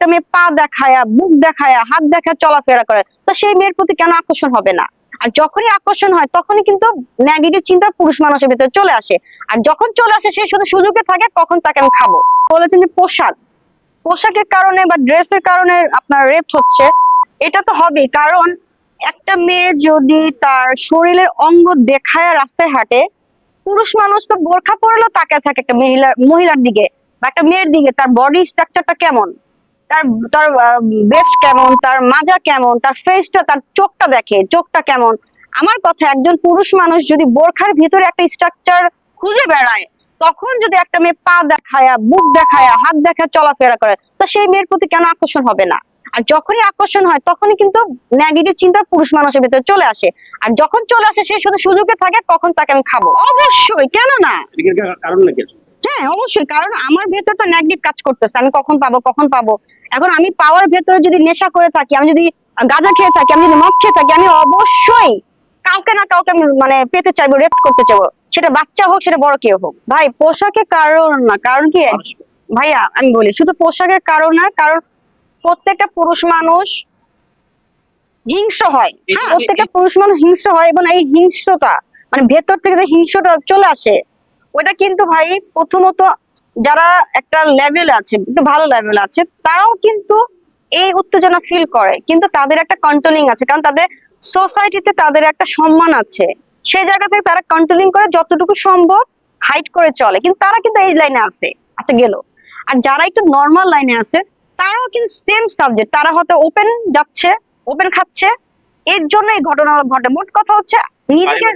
একটা মেয়ে পা দেখায়া বুক দেখায়া, হাত দেখা চলাফেরা করে, তো সেই মেয়ের প্রতি কেন আকর্ষণ হবে না? আর যখনই আকর্ষণ হয়, তখনই কিন্তু নেগেটিভ চিন্তা পুরুষ মানুষের ভিতরে চলে আসে। আর যখন চলে আসে, সে শুধু সুযোগে থাকে, কখন তাকে আমি খাব? বলেছেন যে পোশাক। পোশাকের কারণে বা ড্রেসের কারণে আপনার রেপ হচ্ছে। এটা তো হবেই, কারণ একটা মেয়ে যদি তার শরীরের অঙ্গ দেখায় রাস্তায় হাঁটে, পুরুষ মানুষ তো বোরখা পরলেও তাকায় থাকে একটা মহিলার মহিলার দিকে বা একটা মেয়ের দিকে, তার বডি স্ট্রাকচারটা কেমন? তার তার বেস্ট কেমন, তার মাজা কেমন, তার ফেসটা তার চোখটা দেখে, চোখটা কেমন। আমার কথা, একজন পুরুষ মানুষ যদি বোরখার ভিতরে একটা স্ট্রাকচার খুঁজে বেড়ায়, তখন যদি একটা মেয়ে পা দেখায়, বুক দেখায়, হাত দেখায় চলাফেরা করে, তো সেই মেয়ের প্রতি কেন আকর্ষণ হবে না? আর যখনই আকর্ষণ হয়, তখনই কিন্তু নেগেটিভ চিন্তা পুরুষ মানুষের ভিতরে চলে আসে। আর যখন চলে আসে, সে শুধু সুযোগে থাকে কখন তাকে আমি খাব। অবশ্যই কেন না কারণ? হ্যাঁ অবশ্যই কারণ আমার ভেতর তো নেগেটিভ কাজ করতেছে আমি কখন পাবো কখন পাবো? এখন আমি পাওয়ার ভেতরে যদি নেশা করে থাকি আমি যদি গাঁজা খেয়ে থাকি আমি যদি মদ খেয়ে থাকি আমি অবশ্যই কাউকে না কাউকে আমি মানে পেতে চাইব রেপ করতে চাইব। সেটা বাচ্চা হোক সেটা বড় কেউ হোক। ভাই পোশাকের কারণ না কারণ কি? ভাইয়া আমি বলি শুধু পোশাকের কারণ না কারণ প্রত্যেকটা পুরুষ মানুষ হিংস্র হয়। হ্যাঁ, প্রত্যেকটা পুরুষ মানুষ হিংস্র হয় এবং এই হিংস্রতা মানে ভেতর থেকে যে হিংস্রতা চলে আসে ওটা কিন্তু ভাই প্রথমত যারা একটা লেভেল আছে একটু ভালো লেভেল আছে তারাও কিন্তু এই উত্তেজনা ফিল করে। কিন্তু তাদের একটা কন্ট্রোলিং আছে কারণ তাদের সোসাইটিতে তাদের একটা সম্মান আছে। সেই জায়গা থেকে তারা কন্ট্রোলিং করে যতটুকু সম্ভব হাইট করে চলে। কিন্তু তারা কিন্তু এই লাইনে আছে আচ্ছা গেল। আর যারা একটু নর্মাল লাইনে আছে তারাও কিন্তু সেম সাবজেক্ট তারা হয়তো ওপেন যাচ্ছে ওপেন খাচ্ছে এর জন্য এই ঘটনা ঘটে। মোট কথা হচ্ছে নিজেকে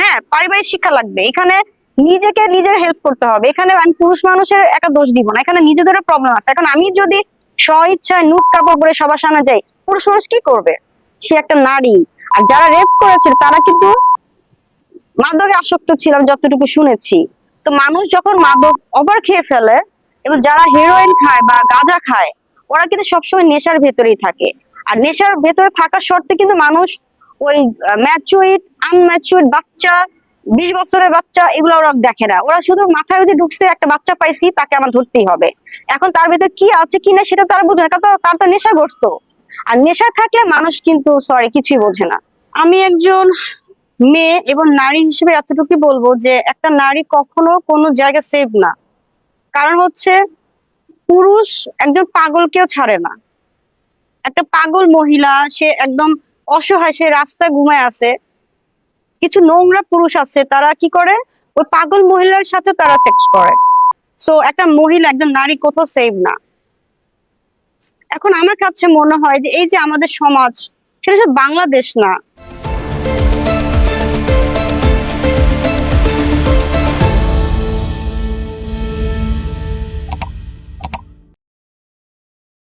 হ্যাঁ পারিবারিক শিক্ষা লাগবে। এখানে নিজেকে নিজের হেল্প করতে হবে। এখানে আমি পুরুষ মানুষের একটা দোষ দিব না। এখানে নিজেদের প্রবলেম আছে। এখন আমি যদি স্ব ইচ্ছায় নুট কাপড় পরে সবার সামনে যাই, পুরুষ মানুষ কি করবে? সে একটা নারী। আর যারা রেপ করেছে, তারা কিন্তু মাদকে আসক্ত ছিল, আমি যতটুকু শুনেছি। তো মানুষ যখন মাদক ওভার খেয়ে ফেলে, এবং যারা হেরোইন খায় বা গাঁজা খায়, ওরা কিন্তু সবসময় নেশার ভেতরেই থাকে। আর নেশার ভেতরে থাকার শর্তে কিন্তু মানুষ ওই ম্যাচুইড আনম্যাচুইড বাচ্চা বিশ বছরের বাচ্চা এগুলো ওরা দেখে না। ওরা শুধু মাথায় যদি ঢুকছে, একটা বাচ্চা পাইছি, তাকে আমার ধরতেই হবে। এখন তার ভেতর কি আছে, কি না সেটা তারা বুঝবে না, কারণ তার তো নেশাগ্রস্ত আর নেশা থাকলে মানুষ কিন্তু সরি কিছুই বোঝে না। আমি একজন মেয়ে এবং নারী হিসেবে এতটুকু বলব যে, একটা নারী কখনো কোনো জায়গায় সেভ না। কারণ হচ্ছে, পুরুষ একজন পাগলকেও ছাড়ে না। একটা পাগল মহিলা, সে একদম অসহায়, সে রাস্তায় ঘুমায় আছে। কিছু নোংরা পুরুষ আছে, তারা কি করে? ওই পাগল মহিলার সাথে তারা সেক্স করে। সো একটা মহিলা, একজন নারী কোথাও সেভ না। এখন আমার কাছে মনে হয় যে, এই যে আমাদের সমাজ, সেটা বাংলাদেশ না